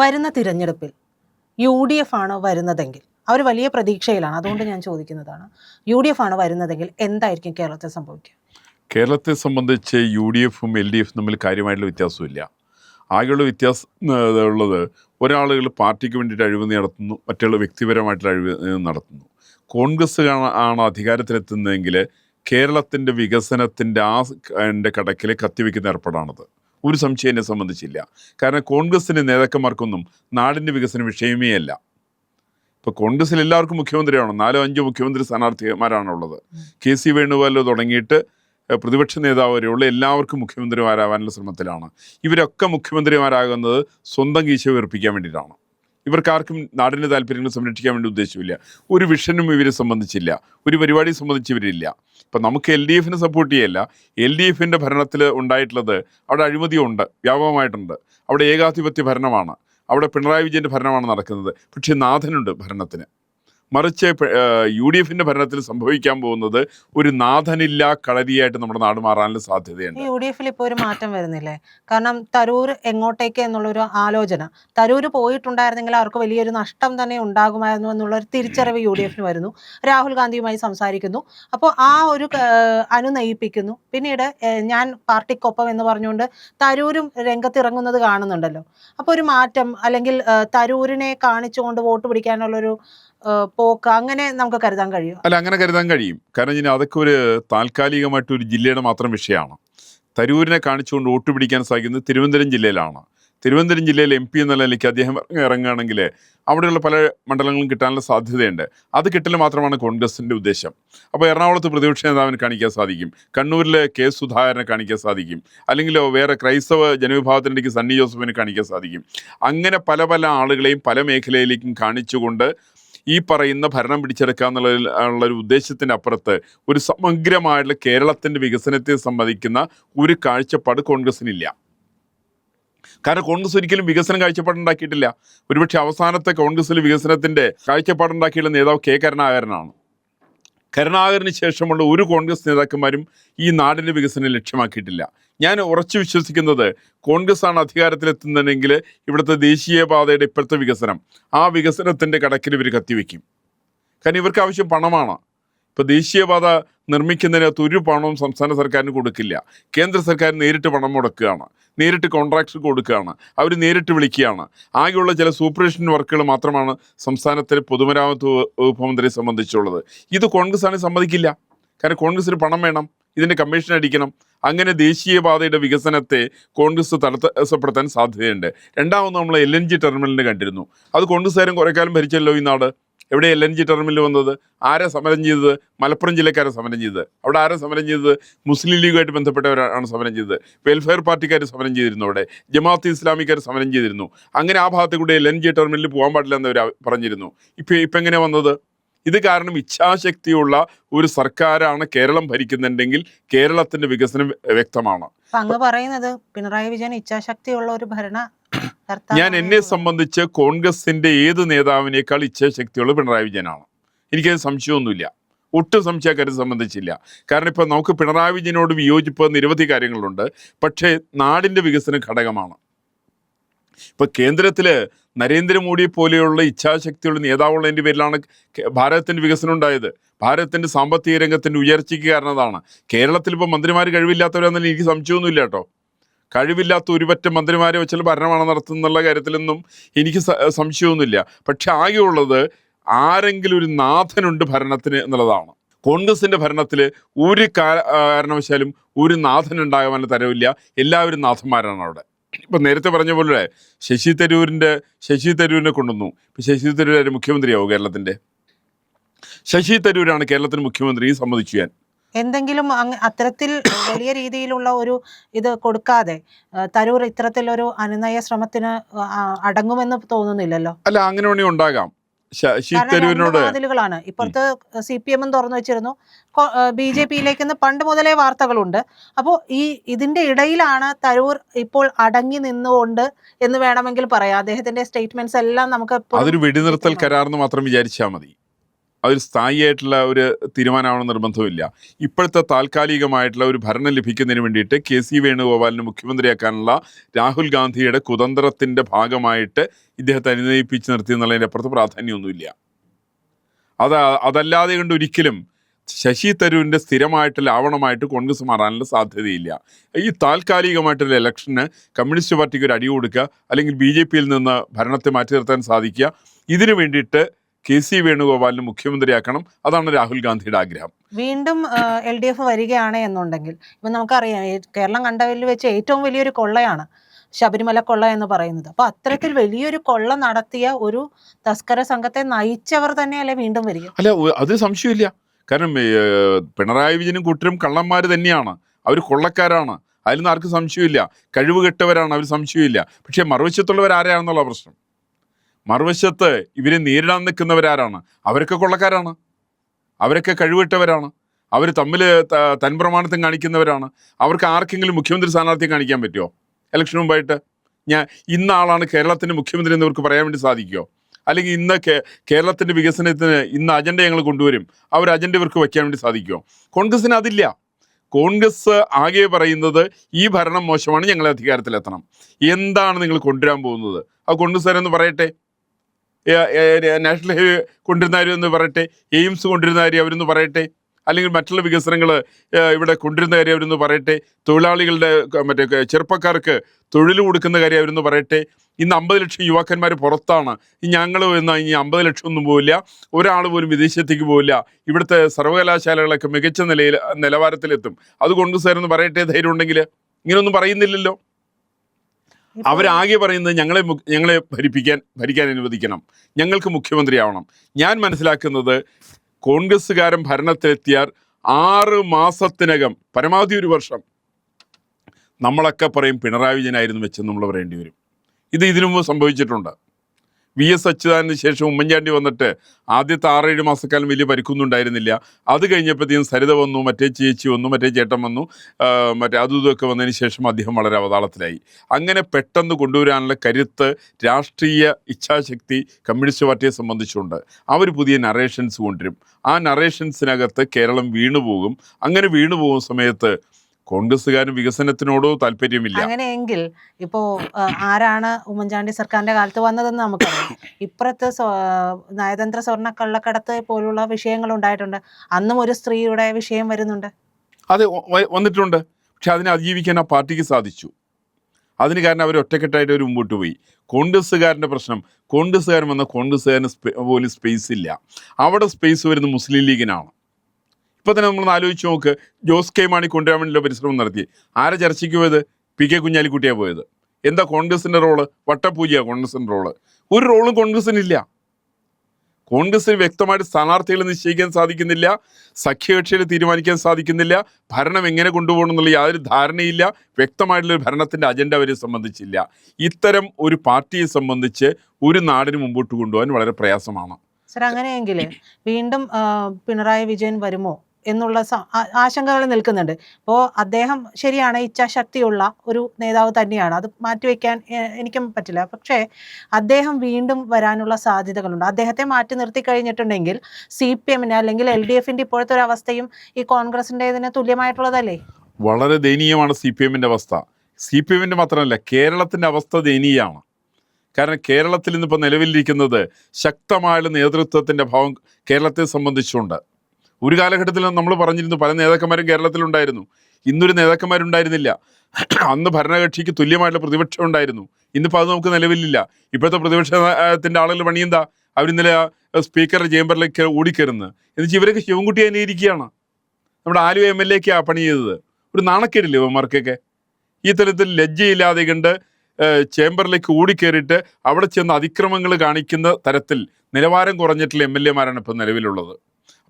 വരുന്ന തിരഞ്ഞെടുപ്പിൽ U D F ആണ് വരുന്നതെങ്കിൽ അവർ വലിയ പ്രതീക്ഷയിലാണ്. അതുകൊണ്ട് ഞാൻ ചോദിക്കുന്നതാണ് യു ഡി എഫ് ആണ് വരുന്നതെങ്കിൽ എന്തായിരിക്കും കേരളത്തെ സംഭവിക്കുക? കേരളത്തെ സംബന്ധിച്ച് യു ഡി എഫും എൽ ഡി എഫും തമ്മിൽ കാര്യമായിട്ടുള്ള വ്യത്യാസമില്ല. ആകെയുള്ള വ്യത്യാസം ഉള്ളത് ഒരാളുകൾ പാർട്ടിക്ക് വേണ്ടിയിട്ട് അഴിമതി നടത്തുന്നു മറ്റുള്ള വ്യക്തിപരമായിട്ടുള്ള അഴിമതി നടത്തുന്നു. കോൺഗ്രസ് ആണ്- അധികാരത്തിലെത്തുന്നതെങ്കിൽ കേരളത്തിന്റെ വികസനത്തിന്റെ ആ എന്റെ കടക്കിൽ കത്തിവെക്കുന്ന ഏർപ്പാടാണത്. ഒരു സംശയം എന്നെ സംബന്ധിച്ചില്ല. കാരണം കോൺഗ്രസിന്റെ നേതാക്കന്മാർക്കൊന്നും നാടിന്റെ വികസന വിഷയമേ അല്ല ഇപ്പോൾ കോൺഗ്രസിൽ എല്ലാവർക്കും മുഖ്യമന്ത്രിയാണ് നാലോ അഞ്ചോ മുഖ്യമന്ത്രി സ്ഥാനാർത്ഥിമാരാണുള്ളത്. കെ സി വേണുഗോപാലോ തുടങ്ങിയിട്ട് പ്രതിപക്ഷ നേതാവ് വരെയുള്ള എല്ലാവർക്കും മുഖ്യമന്ത്രിമാരാവാനുള്ള ശ്രമത്തിലാണ്. ഇവരൊക്കെ മുഖ്യമന്ത്രിമാരാകുന്നത് സ്വന്തം കീശ വീർപ്പിക്കാൻ വേണ്ടിയിട്ടാണ്. ഇവർക്കാർക്കും നാടിന്റെ താല്പര്യങ്ങൾ സംരക്ഷിക്കാൻ വേണ്ടി ഉദ്ദേശമില്ല ഒരു വിഷനും ഇവരെ സംബന്ധിച്ചില്ല. ഒരു പരിപാടിയും സംബന്ധിച്ച് ഇവരില്ല ഇപ്പം നമുക്ക് എൽ ഡി എഫിനെ സപ്പോർട്ട് ചെയ്യല്ല. എൽ ഡി എഫിന്റെ ഭരണത്തിൽ ഉണ്ടായിട്ടുള്ളത് അവിടെ അഴിമതിയുണ്ട് വ്യാപകമായിട്ടുണ്ട്. അവിടെ ഏകാധിപത്യ ഭരണമാണ്. അവിടെ പിണറായി വിജയന്റെ ഭരണമാണ് നടക്കുന്നത്. പക്ഷേ നാഥനുണ്ട് ഭരണത്തിന്. മറിച്ച് യു ഡി എഫിന്റെ ഭരണത്തിൽ സംഭവിക്കാൻ പോകുന്നത് ഒരു നാഥനില്ല കളരിയായിട്ട് നമ്മുടെ നാട് മാറാനുള്ള സാധ്യതയുണ്ട്. യു ഡി എഫിൽ ഇപ്പോൾ ഒരു മാറ്റം വരുന്നില്ലേ? കാരണം തരൂർ എങ്ങോട്ടേക്ക് എന്നുള്ളൊരു ആലോചന. തരൂർ പോയിട്ടുണ്ടായിരുന്നെങ്കിൽ അവർക്ക് വലിയൊരു നഷ്ടം തന്നെ ഉണ്ടാകുമായിരുന്നു എന്നുള്ളൊരു തിരിച്ചറിവ് യു ഡി എഫിന് വരുന്നു. രാഹുൽ ഗാന്ധിയുമായി സംസാരിക്കുന്നു. അപ്പോൾ ആ ഒരു അനുനയിപ്പിക്കുന്നു. പിന്നീട് ഞാൻ പാർട്ടിക്കൊപ്പം എന്ന് പറഞ്ഞുകൊണ്ട് തരൂരും രംഗത്തിറങ്ങുന്നത് കാണുന്നുണ്ടല്ലോ. അപ്പോൾ ഒരു മാറ്റം അല്ലെങ്കിൽ തരൂരിനെ കാണിച്ചുകൊണ്ട് വോട്ട് പിടിക്കാനുള്ളൊരു പോക്ക് അങ്ങനെ നമുക്ക് കരുതാൻ കഴിയും അല്ല അങ്ങനെ കരുതാൻ കഴിയും. കാരണം ഇനി അതൊക്കെ ഒരു താൽക്കാലികമായിട്ട് ഒരു ജില്ലയുടെ മാത്രം വിഷയമാണ്. തരൂരിനെ കാണിച്ചുകൊണ്ട് വോട്ട് പിടിക്കാൻ സാധിക്കുന്നത് തിരുവനന്തപുരം ജില്ലയിലാണ്. തിരുവനന്തപുരം ജില്ലയിൽ എം പി എന്നുള്ള നിലയ്ക്ക് അദ്ദേഹം ഇറങ്ങുകയാണെങ്കിൽ അവിടെയുള്ള പല മണ്ഡലങ്ങളും കിട്ടാനുള്ള സാധ്യതയുണ്ട്. അത് കിട്ടൽ മാത്രമാണ് കോൺഗ്രസിന്റെ ഉദ്ദേശം. അപ്പോൾ എറണാകുളത്ത് പ്രതിപക്ഷ നേതാവിനെ കാണിക്കാൻ സാധിക്കും. കണ്ണൂരിലെ കെ സുധാകരനെ കാണിക്കാൻ സാധിക്കും. അല്ലെങ്കിൽ വേറെ ക്രൈസ്തവ ജനവിഭാഗത്തിനിടയ്ക്ക് സണ്ണി ജോസഫിനെ കാണിക്കാൻ സാധിക്കും. അങ്ങനെ പല പല ആളുകളെയും പല മേഖലയിലേക്കും കാണിച്ചുകൊണ്ട് ഈ പറയുന്ന ഭരണം പിടിച്ചെടുക്കുക എന്നുള്ള ഒരു ഉദ്ദേശത്തിന്റെ ഒരു സമഗ്രമായിട്ടുള്ള കേരളത്തിന്റെ വികസനത്തെ സംബന്ധിക്കുന്ന ഒരു കാഴ്ചപ്പാട് കോൺഗ്രസിനില്ല കാരണം കോൺഗ്രസ് ഒരിക്കലും വികസനം കാഴ്ചപ്പാടുണ്ടാക്കിയിട്ടില്ല. ഒരുപക്ഷെ അവസാനത്തെ കോൺഗ്രസിൽ വികസനത്തിന്റെ കാഴ്ചപ്പാടുണ്ടാക്കിയുള്ള നേതാവ് കെ കരുണാകരനാണ്. കരുണാകരന് ശേഷമുള്ള ഒരു കോൺഗ്രസ് നേതാക്കന്മാരും ഈ നാടിന്റെ വികസനം ലക്ഷ്യമാക്കിയിട്ടില്ല. ഞാൻ ഉറച്ചു വിശ്വസിക്കുന്നത് കോൺഗ്രസ് ആണ് അധികാരത്തിലെത്തുന്നതെങ്കിൽ ഇവിടുത്തെ ദേശീയപാതയുടെ ഇപ്പോഴത്തെ വികസനം ആ വികസനത്തിന്റെ കടക്കിൽ ഇവർ കത്തിവെക്കും. കാരണം ഇവർക്ക് ആവശ്യം പണമാണ്. ഇപ്പോൾ ദേശീയപാത നിർമ്മിക്കുന്നതിനകത്ത് ഒരു പണവും സംസ്ഥാന സർക്കാരിന് കൊടുക്കില്ല. കേന്ദ്ര സർക്കാർ നേരിട്ട് പണം മുടക്കുകയാണ്. നേരിട്ട് കോൺട്രാക്ട് കൊടുക്കുകയാണ്. അവർ നേരിട്ട് വിളിക്കുകയാണ്. ആകെയുള്ള ചില സൂപ്പർവിഷൻ വർക്കുകൾ മാത്രമാണ് സംസ്ഥാനത്തിലെ പൊതുമരാമത്ത് വകുപ്പ് മന്ത്രിയെ സംബന്ധിച്ചുള്ളത്. ഇത് കോൺഗ്രസ് ആണെങ്കിൽ സമ്മതിക്കില്ല. കാരണം കോൺഗ്രസിന് പണം വേണം. ഇതിന്റെ കമ്മീഷൻ അടിക്കണം. അങ്ങനെ ദേശീയപാതയുടെ വികസനത്തെ കോൺഗ്രസ് തടസ്സപ്പെടുത്താൻ സാധ്യതയുണ്ട്. രണ്ടാമത് നമ്മൾ എൽ എൻ ജി ടെർമിനലിന് കണ്ടിരുന്നു. അത് കോൺഗ്രസ്സുകാരും കുറേ കാലം ഭരിച്ചല്ലോ ഈ നാട്. എവിടെ എൽ എൻ ജി ടെർമിനൽ വന്നത്? ആരെ സമരം ചെയ്തത്? മലപ്പുറം ജില്ലക്കാരെ സമരം ചെയ്തത്. അവിടെ ആരെ സമരം ചെയ്തത്? മുസ്ലിം ലീഗുമായിട്ട് ബന്ധപ്പെട്ടവരാണ് സമരം ചെയ്തത്. വെൽഫെയർ പാർട്ടിക്കാർ സമരം ചെയ്തിരുന്നു അവിടെ. ജമാഅത്ത് ഇസ്ലാമിക്കാർ സമരം ചെയ്തിരുന്നു. അങ്ങനെ ആ ഭാഗത്ത് കൂടെ എൽ എൻ ജി ടെർമിനലിൽ പോകാൻ പാടില്ല എന്നവർ പറഞ്ഞിരുന്നു. ഇപ്പം ഇപ്പം എങ്ങനെ വന്നത്? ഇത് കാരണം ഇച്ഛാശക്തിയുള്ള ഒരു സർക്കാരാണ് കേരളം ഭരിക്കുന്നുണ്ടെങ്കിൽ കേരളത്തിന്റെ വികസനം വ്യക്തമാണ്. അങ്ങ് പറയുന്നത് പിണറായി വിജയൻ ഇച്ഛാശക്തിയുള്ള ഒരു ഭരണ ഞാൻ എന്നെ സംബന്ധിച്ച് കോൺഗ്രസിന്റെ ഏത് നേതാവിനേക്കാൾ ഇച്ഛാശക്തിയുള്ള പിണറായി വിജയനാണ്. എനിക്കത് സംശയമൊന്നുമില്ല. ഒട്ടും സംശയക്കാരെ സംബന്ധിച്ചില്ല. കാരണം ഇപ്പം നമുക്ക് പിണറായി വിജയനോട് വിയോജിപ്പ് നിരവധി കാര്യങ്ങളുണ്ട്. പക്ഷേ നാടിന്റെ വികസന ഘടകമാണ്. ഇപ്പൊ കേന്ദ്രത്തിൽ നരേന്ദ്രമോദിയെ പോലെയുള്ള ഇച്ഛാശക്തിയുള്ള നേതാവുള്ളതിന്റെ പേരിലാണ് ഭാരതത്തിന്റെ ഭാരതത്തിന്റെ വികസനം ഉണ്ടായത്. ഭാരതത്തിന്റെ സാമ്പത്തിക രംഗത്തിന്റെ ഉയർച്ചയ്ക്ക് കാരണം അതാണ് കേരളത്തിൽ ഇപ്പോൾ മന്ത്രിമാർ കഴിവില്ലാത്തവരാണെന്ന് എനിക്ക് സംശയമൊന്നുമില്ല കേട്ടോ. കഴിവില്ലാത്ത ഒരുപറ്റം മന്ത്രിമാരെ വെച്ചാൽ ഭരണമാണ് നടത്തുന്നുള്ള കാര്യത്തിലൊന്നും എനിക്ക് സംശയമൊന്നുമില്ല. പക്ഷെ ആകെയുള്ളത് ആരെങ്കിലും ഒരു നാഥനുണ്ട് ഭരണത്തിന് എന്നുള്ളതാണ്. കോൺഗ്രസിന്റെ ഭരണത്തിൽ ഒരു കാരണവശാലും ഒരു നാഥൻ ഉണ്ടാകാൻ തരവില്ല എല്ലാവരും നാഥന്മാരാണ് അവിടെ. ഇപ്പം നേരത്തെ പറഞ്ഞ പോലെ ശശി തരൂരിന്റെ ശശി തരൂരിനെ കൊണ്ടുവന്നു. ഇപ്പം ശശി തരൂർ മുഖ്യമന്ത്രിയാവും കേരളത്തിന്റെ ശശി തരൂരാണ് കേരളത്തിന് മുഖ്യമന്ത്രി സമ്മതിച്ചു ഞാൻ. എന്തെങ്കിലും അത്തരത്തിൽ വലിയ രീതിയിലുള്ള ഒരു ഇത് കൊടുക്കാതെ തരൂർ ഇത്തരത്തിലൊരു അനുനയ ശ്രമത്തിന് അടങ്ങുമെന്ന് തോന്നുന്നില്ലല്ലോ? അല്ല അങ്ങനെ ഉണ്ടാകാം. ാണ് വാതിലുകളാണ്. ഇപ്പുറത്ത് സി പി എമ്മും തുറന്നു വെച്ചിരുന്നു. ബി ജെ പിയിലേക്ക് പണ്ട് മുതലേ വാർത്തകളുണ്ട്. അപ്പോൾ ഈ ഇതിന്റെ ഇടയിലാണ് തരൂർ ഇപ്പോൾ അടങ്ങി നിന്നുകൊണ്ട് എന്ന് വേണമെങ്കിൽ പറയാം. അദ്ദേഹത്തിന്റെ സ്റ്റേറ്റ്മെന്റ്സ് എല്ലാം നമുക്ക് അതൊരു വെടിനിർത്തൽ കരാർ എന്ന് മാത്രം വിചാരിച്ചാൽ മതി. അതൊരു സ്ഥായിയായിട്ടുള്ള ഒരു തീരുമാനമാണോ നിർബന്ധമില്ല ഇപ്പോഴത്തെ താൽക്കാലികമായിട്ടുള്ള ഒരു ഭരണം ലഭിക്കുന്നതിന് വേണ്ടിയിട്ട് കെ സി വേണുഗോപാലിനെ മുഖ്യമന്ത്രിയാക്കാനുള്ള രാഹുൽ ഗാന്ധിയുടെ കുതന്ത്രത്തിന്റെ ഭാഗമായിട്ട് ഇദ്ദേഹത്തെ അനുനയിപ്പിച്ച് നിർത്തി എന്നുള്ളതിന്റെ അപ്പുറത്ത് പ്രാധാന്യമൊന്നുമില്ല. അത് അതല്ലാതെ കൊണ്ട് ഒരിക്കലും ശശി തരൂരിന്റെ സ്ഥിരമായിട്ട് ലാവണമായിട്ട് കോൺഗ്രസ് മാറാനുള്ള സാധ്യതയില്ല. ഈ താൽക്കാലികമായിട്ടുള്ള ഇലക്ഷന് കമ്മ്യൂണിസ്റ്റ് പാർട്ടിക്ക് ഒരു അടി കൊടുക്കുക അല്ലെങ്കിൽ ബി ജെ പിയിൽ നിന്ന് ഭരണത്തെ മാറ്റി നിർത്താൻ സാധിക്കുക ഇതിനു വേണ്ടിയിട്ട് കെ സി വേണുഗോപാലിനെ മുഖ്യമന്ത്രിയാക്കണം. അതാണ് രാഹുൽ ഗാന്ധിയുടെ ആഗ്രഹം. വീണ്ടും എൽ ഡി എഫ് വരികയാണ് എന്നുണ്ടെങ്കിൽ ഇപ്പം നമുക്കറിയാം കേരളം കണ്ടതിൽ വെച്ച് ഏറ്റവും വലിയൊരു കൊള്ളയാണ് ശബരിമല കൊള്ള എന്ന് പറയുന്നത്. അപ്പോൾ അത്തരത്തിൽ വലിയൊരു കൊള്ള നടത്തിയ ഒരു തസ്കര സംഘത്തെ നയിച്ചവർ തന്നെയല്ലേ വീണ്ടും വരിക? അല്ല അത് സംശയമില്ല. കാരണം പിണറായി വിജയനും കൂട്ടരും കള്ളന്മാർ തന്നെയാണ്. അവർ കൊള്ളക്കാരാണ്. അതിലൊന്നും ആർക്കും സംശയമില്ല. കഴിവ് കെട്ടവരാണ് അവർ സംശയമില്ല. പക്ഷേ മറുവശത്തുള്ളവർ ആരെയാണെന്നുള്ള പ്രശ്നം. മറുവശത്ത് ഇവരെ നേരിടാൻ നിൽക്കുന്നവരാരാണ്? അവരൊക്കെ കൊള്ളക്കാരാണ്. അവരൊക്കെ കഴിവിട്ടവരാണ്. അവർ തമ്മിൽ തൻപ്രമാണത്തും കാണിക്കുന്നവരാണ്. അവർക്ക് ആർക്കെങ്കിലും മുഖ്യമന്ത്രി സ്ഥാനാർത്ഥിയെ കാണിക്കാൻ പറ്റുമോ ഇലക്ഷൻ മുമ്പായിട്ട് ഞാൻ ഇന്നാളാണ് കേരളത്തിന്റെ മുഖ്യമന്ത്രി എന്ന് ഇവർക്ക് പറയാൻ വേണ്ടി സാധിക്കുമോ അല്ലെങ്കിൽ ഇന്ന് കേ- കേരളത്തിന്റെ വികസനത്തിന് ഇന്ന് അജണ്ട ഞങ്ങൾ കൊണ്ടുവരും. അവർ അജണ്ട ഇവർക്ക് വയ്ക്കാൻ വേണ്ടി സാധിക്കുമോ കോൺഗ്രസിന് അതില്ല. കോൺഗ്രസ് ആകെ പറയുന്നത് ഈ ഭരണം മോശമാണ് ഞങ്ങൾ അധികാരത്തിലെത്തണം. എന്താണ് നിങ്ങൾ കൊണ്ടുവരാൻ പോകുന്നത്? ആ കൊണ്ടുവരാമെന്ന് പറയട്ടെ? നാഷണൽ ഹൈവേ കൊണ്ടിരുന്നാരും കാര്യം എന്ന് പറയട്ടെ? എയിംസ് കൊണ്ടിരുന്നാരും അവരൊന്ന് പറയട്ടെ? അല്ലെങ്കിൽ മറ്റുള്ള വികസനങ്ങൾ ഇവിടെ കൊണ്ടിരുന്ന കാര്യം അവരെന്ന് പറയട്ടെ? തൊഴിലാളികളുടെ മറ്റേ ചെറുപ്പക്കാർക്ക് തൊഴിൽ കൊടുക്കുന്ന കാര്യം അവരെന്ന് പറയട്ടെ? ഇന്ന് അമ്പത് ലക്ഷം യുവാക്കന്മാർ പുറത്താണ്. ഞങ്ങൾ എന്ന ഇനി അമ്പത് ലക്ഷം ഒന്നും പോവില്ല. ഒരാൾ പോലും വിദേശത്തേക്ക് പോവില്ല. ഇവിടുത്തെ സർവകലാശാലകളൊക്കെ മികച്ച നിലയിൽ നിലവാരത്തിലെത്തും. അത് കൊണ്ടുവരുമെന്ന് പറയട്ടെ? ധൈര്യം ഉണ്ടെങ്കിൽ ഇങ്ങനെയൊന്നും പറയുന്നില്ലല്ലോ. അവരാകെ പറയുന്നത് ഞങ്ങളെ ഞങ്ങളെ ഭരിപ്പിക്കാൻ ഭരിക്കാൻ അനുവദിക്കണം. ഞങ്ങൾക്ക് മുഖ്യമന്ത്രിയാവണം. ഞാൻ മനസ്സിലാക്കുന്നത് കോൺഗ്രസ്സുകാരൻ ഭരണത്തിലെത്തിയാൽ ആറ് മാസത്തിനകം പരമാവധി ഒരു വർഷം നമ്മളൊക്കെ പറയും പിണറായി വിജയനായിരുന്നു വെച്ചെന്ന് നമ്മൾ പറയേണ്ടി വരും. ഇത് ഇതിനു മുമ്പ് സംഭവിച്ചിട്ടുണ്ട്. വി എസ് അച്യുതാനന്ദന് ശേഷം ഉമ്മൻചാണ്ടി വന്നിട്ട് ആദ്യത്തെ ആറേഴ് മാസക്കാലം വലിയ പരിക്കൊന്നും ഉണ്ടായിരുന്നില്ല അത് കഴിഞ്ഞപ്പോഴത്തേക്കും സരിത വന്നു മറ്റേ ചേച്ചി വന്നു മറ്റേ ചേട്ടൻ വന്നു മറ്റേ അതും ഇതൊക്കെ വന്നതിന് ശേഷം അദ്ദേഹം വളരെ അവതാളത്തിലായി. അങ്ങനെ പെട്ടെന്ന് കൊണ്ടുവരാനുള്ള കരുത്ത് രാഷ്ട്രീയ ഇച്ഛാശക്തി കമ്മ്യൂണിസ്റ്റ് പാർട്ടിയെ സംബന്ധിച്ചുണ്ട്. അവർ പുതിയ നറേഷൻസ് കൊണ്ടുവരും. ആ നറേഷൻസിനകത്ത് കേരളം വീണുപോകും. അങ്ങനെ വീണുപോകുന്ന സമയത്ത് കോൺഗ്രസ്സുകാരൻ വികസനത്തിനോടോ താല്പര്യമില്ല. അങ്ങനെയെങ്കിൽ ഇപ്പോ ആരാണ് ഉമ്മൻചാണ്ടി സർക്കാരിന്റെ കാലത്ത് വന്നതെന്ന് നമുക്കറിയാം. ഇപ്പുറത്ത് നയതന്ത്ര സ്വർണ കള്ളക്കടത്ത് പോലുള്ള വിഷയങ്ങൾ ഉണ്ടായിട്ടുണ്ട്. അന്നും ഒരു സ്ത്രീയുടെ വിഷയം വരുന്നുണ്ട്. അതെ വന്നിട്ടുണ്ട്. പക്ഷെ അതിനെ അതിജീവിക്കാൻ ആ പാർട്ടിക്ക് സാധിച്ചു. അതിന് കാരണം അവർ ഒറ്റക്കെട്ടായിട്ട് അവർ മുമ്പോട്ട് പോയി. കോൺഗ്രസ്സുകാരന്റെ പ്രശ്നം കോൺഗ്രസ്സുകാരൻ വന്ന കോൺഗ്രസ്സുകാരന് പോലും സ്പേസ് ഇല്ല. അവിടെ സ്പേസ് വരുന്നത് മുസ്ലിം ലീഗിനാണ്. ഇപ്പൊ തന്നെ നമ്മൾ ആലോചിച്ച് നോക്ക്. ജോസ് കെ മാണി കൊണ്ടുവരാൻ വേണ്ടിയുള്ള പരിശ്രമം നടത്തി. ആരെ ചർച്ചയ്ക്ക് പോയത്? പി കെ കുഞ്ഞാലിക്കുട്ടിയാണ് പോയത്. എന്താ കോൺഗ്രസിന്റെ റോൾ? വട്ടപൂജയാണ് കോൺഗ്രസിന്റെ റോൾ. ഒരു റോളും കോൺഗ്രസിനില്ല. കോൺഗ്രസിന് വ്യക്തമായിട്ട് സ്ഥാനാർത്ഥികളെ നിശ്ചയിക്കാൻ സാധിക്കുന്നില്ല സഖ്യകക്ഷികളെ തീരുമാനിക്കാൻ സാധിക്കുന്നില്ല ഭരണം എങ്ങനെ കൊണ്ടുപോകണം എന്നുള്ള യാതൊരു ധാരണയില്ല വ്യക്തമായിട്ടുള്ള ഒരു ഭരണത്തിന്റെ അജണ്ട അവരെ സംബന്ധിച്ചില്ല. ഇത്തരം ഒരു പാർട്ടിയെ സംബന്ധിച്ച് ഒരു നാടിന് മുമ്പോട്ട് കൊണ്ടുപോകാൻ വളരെ പ്രയാസമാണ്. സർ അങ്ങനെയെങ്കിൽ വീണ്ടും പിണറായി വിജയൻ വരുമോ? എന്നുള്ള ആശങ്കകൾ നിൽക്കുന്നുണ്ട്. അപ്പോൾ അദ്ദേഹം ശരിയാണ് ഇച്ഛാശക്തിയുള്ള ഒരു നേതാവ് തന്നെയാണ്. അത് മാറ്റിവെക്കാൻ എനിക്കും പറ്റില്ല. പക്ഷേ അദ്ദേഹം വീണ്ടും വരാനുള്ള സാധ്യതകളുണ്ട്. അദ്ദേഹത്തെ മാറ്റി നിർത്തി കഴിഞ്ഞിട്ടുണ്ടെങ്കിൽ സി പി എമ്മിന് അല്ലെങ്കിൽ എൽ ഡി എഫിന്റെ ഇപ്പോഴത്തെ ഒരു അവസ്ഥയും ഈ കോൺഗ്രസിന്റെ ഇതിന് തുല്യമായിട്ടുള്ളതല്ലേ? വളരെ ദയനീയമാണ് സി പി എമ്മിന്റെ അവസ്ഥ. സി പി എമ്മിന്റെ മാത്രമല്ല കേരളത്തിന്റെ അവസ്ഥ ദയനീയമാണ്. കാരണം കേരളത്തിൽ ഇന്നിപ്പോൾ നിലവിലിരിക്കുന്നത് ശക്തമായ നേതൃത്വത്തിന്റെ ഭാവം കേരളത്തെ സംബന്ധിച്ചുണ്ട് ഒരു കാലഘട്ടത്തിൽ നമ്മൾ പറഞ്ഞിരുന്നു പല നേതാക്കന്മാരും കേരളത്തിലുണ്ടായിരുന്നു. ഇന്നൊരു നേതാക്കന്മാരുണ്ടായിരുന്നില്ല. അന്ന് ഭരണകക്ഷിക്ക് തുല്യമായിട്ടുള്ള പ്രതിപക്ഷം ഉണ്ടായിരുന്നു. ഇന്നിപ്പോൾ അത് നമുക്ക് നിലവിലില്ല. ഇപ്പോഴത്തെ പ്രതിപക്ഷത്തിന്റെ ആളുകൾ പണിയെന്താ അവരിന്നലെ സ്പീക്കറുടെ ചേംബറിലേക്ക് ഓടിക്കയറുന്നത് എന്നുവെച്ചാൽ ഇവരൊക്കെ ശിവൻകുട്ടി ഇരിക്കുകയാണ്. നമ്മുടെ ആലു എം എൽ എക്കാണ് പണി ചെയ്തത്. ഒരു നാണക്കേടില്ലേ ഇവന്മാർക്കൊക്കെ? ഈ തരത്തിൽ ലജ്ജയില്ലാതെ കണ്ട് ചേംബറിലേക്ക് ഓടിക്കേറിയിട്ട് അവിടെ ചെന്ന് അതിക്രമങ്ങൾ കാണിക്കുന്ന തരത്തിൽ നിലവാരം കുറഞ്ഞിട്ടുള്ള എം എൽ എമാരാണ് ഇപ്പം നിലവിലുള്ളത്.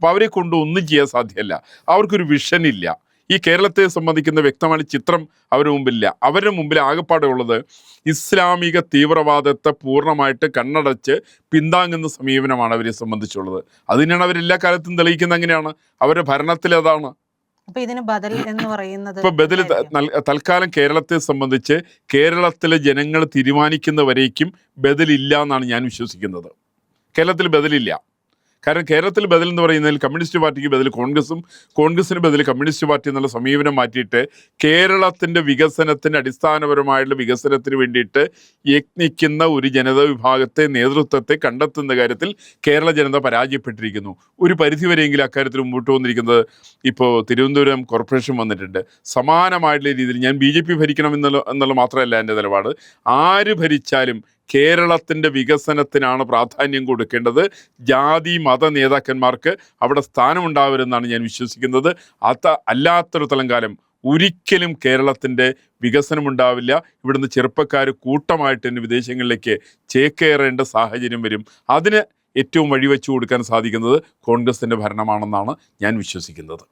അപ്പോൾ അവരെ കൊണ്ട് ഒന്നും ചെയ്യാൻ സാധ്യമല്ല. അവർക്കൊരു വിഷൻ ഇല്ല. ഈ കേരളത്തെ സംബന്ധിക്കുന്ന വ്യക്തമായ ചിത്രം അവരുടെ മുമ്പില്ല അവരുടെ മുമ്പിൽ ആകെപ്പാടെ ഉള്ളത് ഇസ്ലാമിക തീവ്രവാദത്തെ പൂർണമായിട്ട് കണ്ണടച്ച് പിന്താങ്ങുന്ന സമീപനമാണ് അവരെ സംബന്ധിച്ചുള്ളത്. അതിനാണ് അവരെല്ലാ കാലത്തും തെളിയിക്കുന്നത് അങ്ങനെയാണ് അവരുടെ ഭരണത്തിൽ അതാണ്. അപ്പൊ ഇതിന് ബദൽ എന്ന് പറയുന്നത് ഇപ്പൊ ബദൽ തൽക്കാലം കേരളത്തെ സംബന്ധിച്ച് കേരളത്തിലെ ജനങ്ങൾ തീരുമാനിക്കുന്നവരേക്കും ബദലില്ല എന്നാണ് ഞാൻ വിശ്വസിക്കുന്നത്. കേരളത്തിൽ ബദലില്ല കാരണം കേരളത്തിൽ ബദൽ എന്ന് പറയുന്നതിൽ കമ്മ്യൂണിസ്റ്റ് പാർട്ടിക്ക് ബദൽ കോൺഗ്രസും കോൺഗ്രസിന് ബദൽ കമ്മ്യൂണിസ്റ്റ് പാർട്ടി എന്നുള്ള സമീപനം മാറ്റിയിട്ട് കേരളത്തിന്റെ വികസനത്തിന് അടിസ്ഥാനപരമായിട്ടുള്ള വികസനത്തിന് വേണ്ടിയിട്ട് യത്നിക്കുന്ന ഒരു ജനതാ വിഭാഗത്തെ നേതൃത്വത്തെ കണ്ടെത്തുന്ന കാര്യത്തിൽ കേരള ജനത പരാജയപ്പെട്ടിരിക്കുന്നു. ഒരു പരിധിവരെയെങ്കിലും അക്കാര്യത്തിൽ മുമ്പോട്ട് വന്നിരിക്കുന്നത് ഇപ്പോൾ തിരുവനന്തപുരം കോർപ്പറേഷൻ വന്നിട്ടുണ്ട്. സമാനമായിട്ടുള്ള രീതിയിൽ ഞാൻ ബി ജെ പി ഭരിക്കണം എന്നുള്ള എന്നുള്ള മാത്രമല്ല എന്റെ നിലപാട്. ആര് ഭരിച്ചാലും കേരളത്തിന്റെ വികസനത്തിനാണ് പ്രാധാന്യം കൊടുക്കേണ്ടത്. ജാതി മത നേതാക്കന്മാർക്ക് അവിടെ സ്ഥാനമുണ്ടാവരുമെന്നാണ് ഞാൻ വിശ്വസിക്കുന്നത്. അത് അല്ലാത്തൊരു കാലം ഒരിക്കലും കേരളത്തിന്റെ വികസനമുണ്ടാവില്ല. ഇവിടുന്ന് ചെറുപ്പക്കാർ കൂട്ടമായിട്ട് തന്നെ വിദേശങ്ങളിലേക്ക് ചേക്കേറേണ്ട സാഹചര്യം വരും. അതിന് ഏറ്റവും വഴിവെച്ചു കൊടുക്കാൻ സാധിക്കുന്നത് കോൺഗ്രസിന്റെ ഭരണമാണെന്നാണ് ഞാൻ വിശ്വസിക്കുന്നത്.